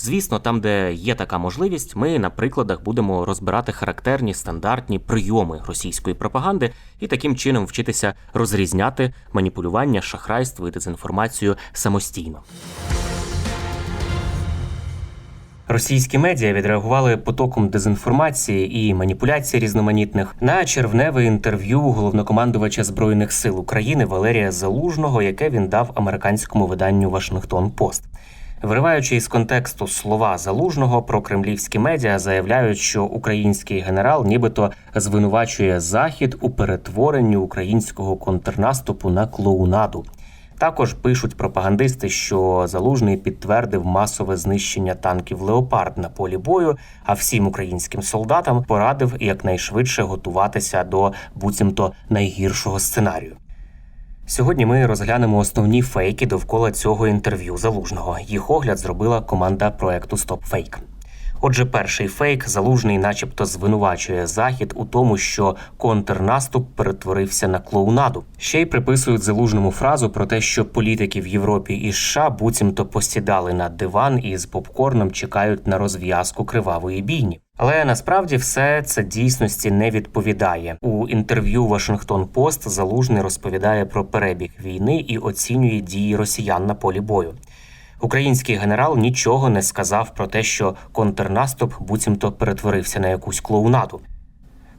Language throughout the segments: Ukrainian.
Звісно, там, де є така можливість, ми на прикладах будемо розбирати характерні стандартні прийоми російської пропаганди і таким чином вчитися розрізняти маніпулювання, шахрайство і дезінформацію самостійно. Російські медіа відреагували потоком дезінформації і маніпуляцій різноманітних на червневе інтерв'ю головнокомандувача збройних сил України Валерія Залужного, яке він дав американському виданню Вашингтон Пост. Вириваючи із контексту слова залужного про кремлівські медіа, заявляють, що український генерал нібито звинувачує захід у перетворенні українського контрнаступу на клоунаду. Також пишуть пропагандисти, що залужний підтвердив масове знищення танків Леопард на полі бою, а всім українським солдатам порадив якнайшвидше готуватися до буцімто найгіршого сценарію. Сьогодні ми розглянемо основні фейки довкола цього інтерв'ю залужного. Їх огляд зробила команда проекту StopFake. Отже, перший фейк залужний, начебто, звинувачує захід у тому, що контрнаступ перетворився на клоунаду. Ще й приписують залужному фразу про те, що політики в Європі і США буцімто посідали на диван і з попкорном чекають на розв'язку кривавої бійні. Але насправді все це дійсності не відповідає. У інтерв'ю Вашингтон Пост залужний розповідає про перебіг війни і оцінює дії росіян на полі бою. Український генерал нічого не сказав про те, що контрнаступ буцімто перетворився на якусь клоунаду.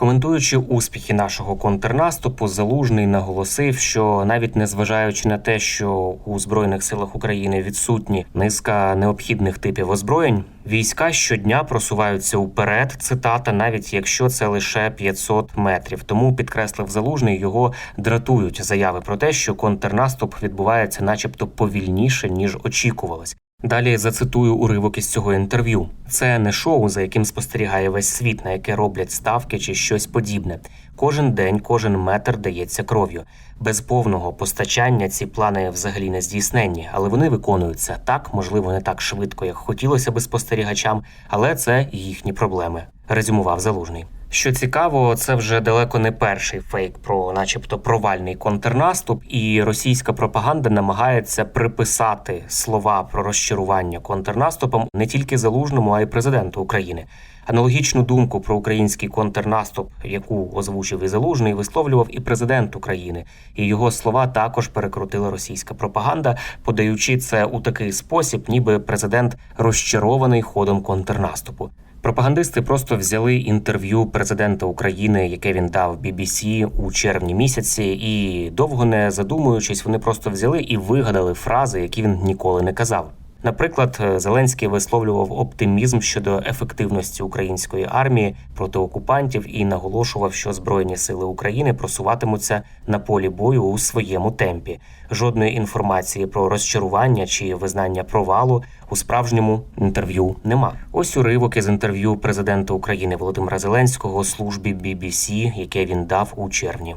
Коментуючи успіхи нашого контрнаступу, залужний наголосив, що навіть незважаючи на те, що у збройних силах України відсутні низка необхідних типів озброєнь, війська щодня просуваються уперед. Цитата, навіть якщо це лише 500 метрів. Тому підкреслив залужний, його дратують заяви про те, що контрнаступ відбувається, начебто, повільніше ніж очікувалось. Далі зацитую уривок із цього інтерв'ю. Це не шоу, за яким спостерігає весь світ, на яке роблять ставки чи щось подібне. Кожен день, кожен метр дається кров'ю. Без повного постачання ці плани взагалі не здійсненні, але вони виконуються так, можливо, не так швидко, як хотілося би спостерігачам, але це їхні проблеми. Резюмував залужний. Що цікаво, це вже далеко не перший фейк про, начебто, провальний контрнаступ, і російська пропаганда намагається приписати слова про розчарування контрнаступом не тільки залужному, а й президенту України. Аналогічну думку про український контрнаступ, яку озвучив і залужний, висловлював і президент України. І його слова також перекрутила російська пропаганда, подаючи це у такий спосіб, ніби президент розчарований ходом контрнаступу. Пропагандисти просто взяли інтерв'ю президента України, яке він дав BBC у червні місяці, і довго не задумуючись, вони просто взяли і вигадали фрази, які він ніколи не казав. Наприклад, Зеленський висловлював оптимізм щодо ефективності української армії проти окупантів і наголошував, що збройні сили України просуватимуться на полі бою у своєму темпі. Жодної інформації про розчарування чи визнання провалу у справжньому інтерв'ю нема. Ось уривок із інтерв'ю президента України Володимира Зеленського службі BBC, яке він дав у червні.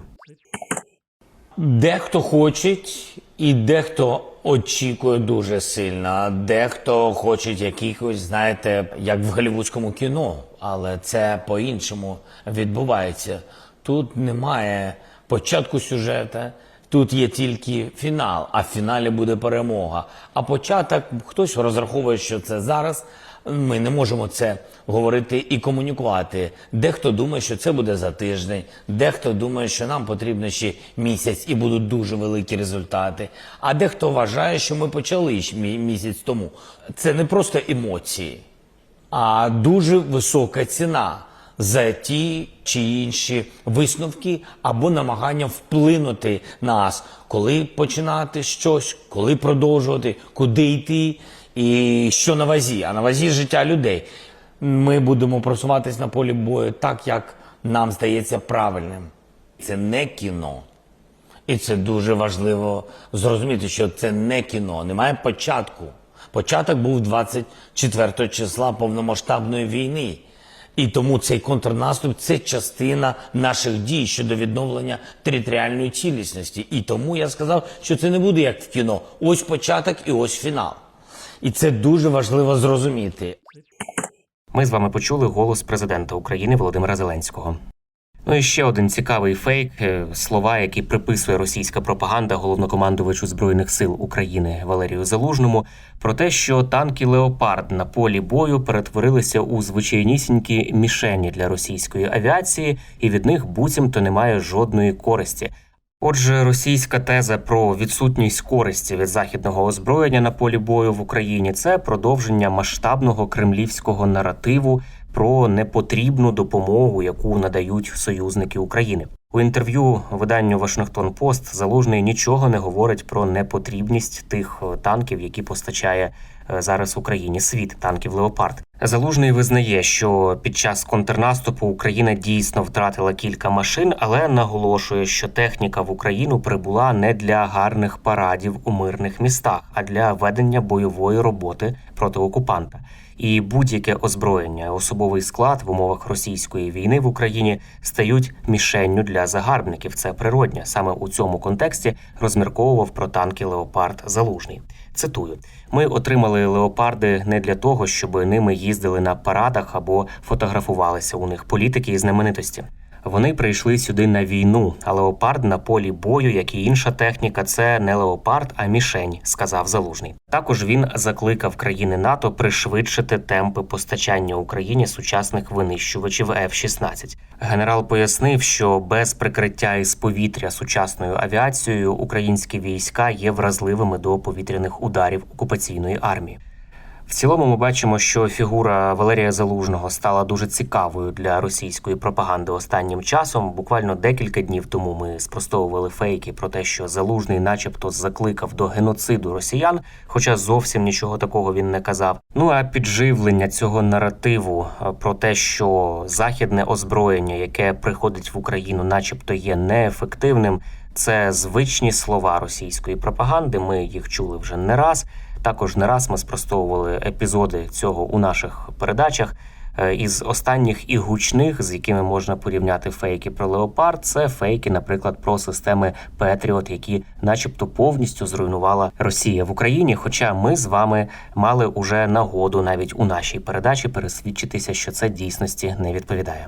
Дехто хоче і дехто очікує дуже сильно, дехто хоче якихось, знаєте, як в голівудському кіно, але це по-іншому відбувається. Тут немає початку сюжета, тут є тільки фінал, а в фіналі буде перемога. А початок хтось розраховує, що це зараз. Ми не можемо це говорити і комунікувати. Дехто думає, що це буде за тиждень, дехто думає, що нам потрібно ще місяць і будуть дуже великі результати. А дехто вважає, що ми почали місяць тому. Це не просто емоції, а дуже висока ціна за ті чи інші висновки або намагання вплинути на нас, коли починати щось, коли продовжувати, куди йти і що на вазі. А на вазі життя людей. Ми будемо просуватись на полі бою так, як нам здається правильним. Це не кіно. І це дуже важливо зрозуміти, що це не кіно, немає початку. Початок був 24 числа повномасштабної війни. І тому цей контрнаступ це частина наших дій щодо відновлення територіальної цілісності. І тому я сказав, що це не буде як в кіно. Ось початок і ось фінал. І це дуже важливо зрозуміти. Ми з вами почули голос президента України Володимира Зеленського. Ну і ще один цікавий фейк е, слова, які приписує російська пропаганда головнокомандувачу збройних сил України Валерію Залужному, про те, що танки Леопард на полі бою перетворилися у звичайнісінькі мішені для російської авіації, і від них буцімто немає жодної користі. Отже, російська теза про відсутність користі від західного озброєння на полі бою в Україні це продовження масштабного кремлівського наративу про непотрібну допомогу, яку надають союзники України. У інтерв'ю виданню Вашингтон Пост залужний нічого не говорить про непотрібність тих е, танків, які постачає е, зараз Україні світ танків Леопард. Залужний визнає, що під час контрнаступу Україна дійсно втратила кілька машин, але наголошує, що техніка в Україну прибула не для гарних парадів у мирних містах, а для ведення бойової роботи проти окупанта. І будь-яке озброєння, особовий склад в умовах російської війни в Україні стають мішенню для загарбників. Це природня. Саме у цьому контексті розмірковував про танки Леопард Залужний. Цитую: ми отримали леопарди не для того, щоб ними їздили на парадах або фотографувалися у них політики і знаменитості. Вони прийшли сюди на війну, а леопард на полі бою, як і інша техніка, це не леопард, а мішень, сказав Залужний. Також він закликав країни НАТО пришвидшити темпи постачання Україні сучасних винищувачів F-16. Генерал пояснив, що без прикриття із повітря сучасною авіацією українські війська є вразливими до повітряних ударів окупаційної армії. В цілому ми бачимо, що фігура Валерія Залужного стала дуже цікавою для російської пропаганди останнім часом. Буквально декілька днів тому ми спростовували фейки про те, що Залужний, начебто, закликав до геноциду росіян, хоча зовсім нічого такого він не казав. Ну а підживлення цього наративу е, про те, що західне озброєння, яке приходить в Україну, начебто, є неефективним. Це звичні слова російської пропаганди. Ми їх чули вже не раз. Також не раз ми спростовували епізоди цього у наших передачах. Е, Із останніх і гучних, з якими можна порівняти фейки про леопард, це фейки, наприклад, про системи Петріот, які, начебто, повністю зруйнувала Росія в Україні. Хоча ми з вами мали уже нагоду навіть у нашій передачі пересвідчитися, що це дійсності не відповідає.